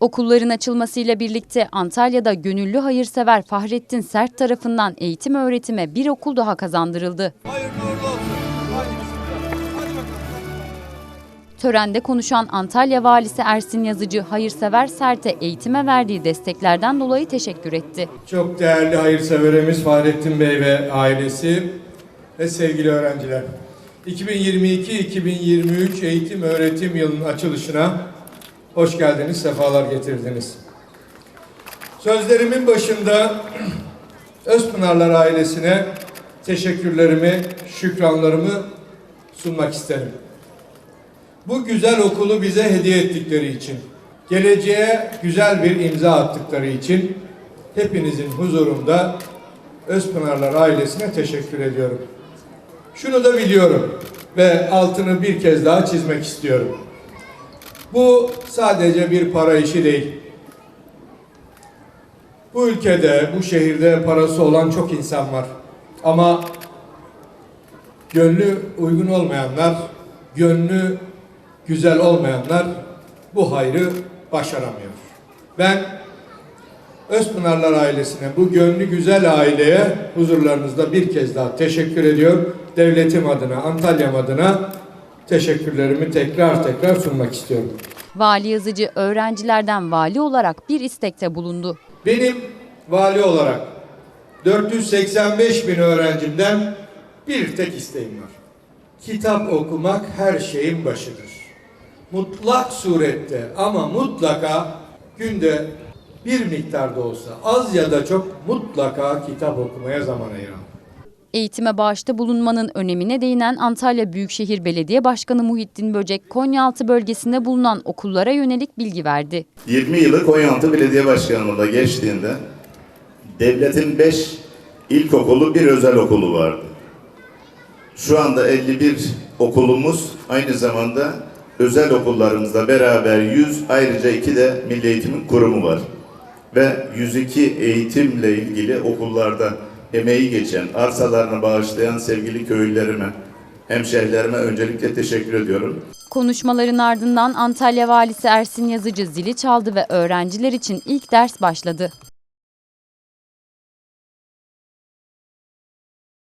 Okulların açılmasıyla birlikte Antalya'da gönüllü hayırsever Fahrettin Sert tarafından eğitim öğretime bir okul daha kazandırıldı. Hayırlı uğurlu olsun. Hadi bismillah. Hadi bakalım. Törende konuşan Antalya Valisi Ersin Yazıcı hayırsever Sert'e eğitime verdiği desteklerden dolayı teşekkür etti. Çok değerli hayırseverimiz Fahrettin Bey ve ailesi ve sevgili öğrenciler. 2022-2023 eğitim öğretim yılının açılışına hoş geldiniz, sefalar getirdiniz. Sözlerimin başında Özpınarlar ailesine teşekkürlerimi, şükranlarımı sunmak isterim. Bu güzel okulu bize hediye ettikleri için, geleceğe güzel bir imza attıkları için hepinizin huzurunda Özpınarlar ailesine teşekkür ediyorum. Şunu da biliyorum ve altını bir kez daha çizmek istiyorum. Bu sadece bir para işi değil. Bu ülkede, bu şehirde parası olan çok insan var. Ama gönlü uygun olmayanlar, gönlü güzel olmayanlar bu hayrı başaramıyor. Ben Özpınarlar ailesine, bu gönlü güzel aileye huzurlarınızda bir kez daha teşekkür ediyor. Devletim adına, Antalya'm adına teşekkürlerimi tekrar tekrar sunmak istiyorum. Vali Yazıcı öğrencilerden vali olarak bir istekte bulundu. Benim vali olarak 485 bin öğrencimden bir tek isteğim var. Kitap okumak her şeyin başıdır. Mutlak surette ama mutlaka günde bir miktarda olsa az ya da çok mutlaka kitap okumaya zaman ayırın. Eğitime bağışta bulunmanın önemine değinen Antalya Büyükşehir Belediye Başkanı Muhittin Böcek, Konyaaltı bölgesinde bulunan okullara yönelik bilgi verdi. 20 yılı Konyaaltı Belediye Başkanlığı'nda geçtiğinde devletin 5 ilkokulu bir özel okulu vardı. Şu anda 51 okulumuz aynı zamanda özel okullarımızla beraber 100 ayrıca 2 de Milli Eğitim'in kurumu var. Ve 102 eğitimle ilgili okullarda emeği geçen, arsalarını bağışlayan sevgili köylülerime, hemşehrilerime öncelikle teşekkür ediyorum. Konuşmaların ardından Antalya Valisi Ersin Yazıcı zili çaldı ve öğrenciler için ilk ders başladı.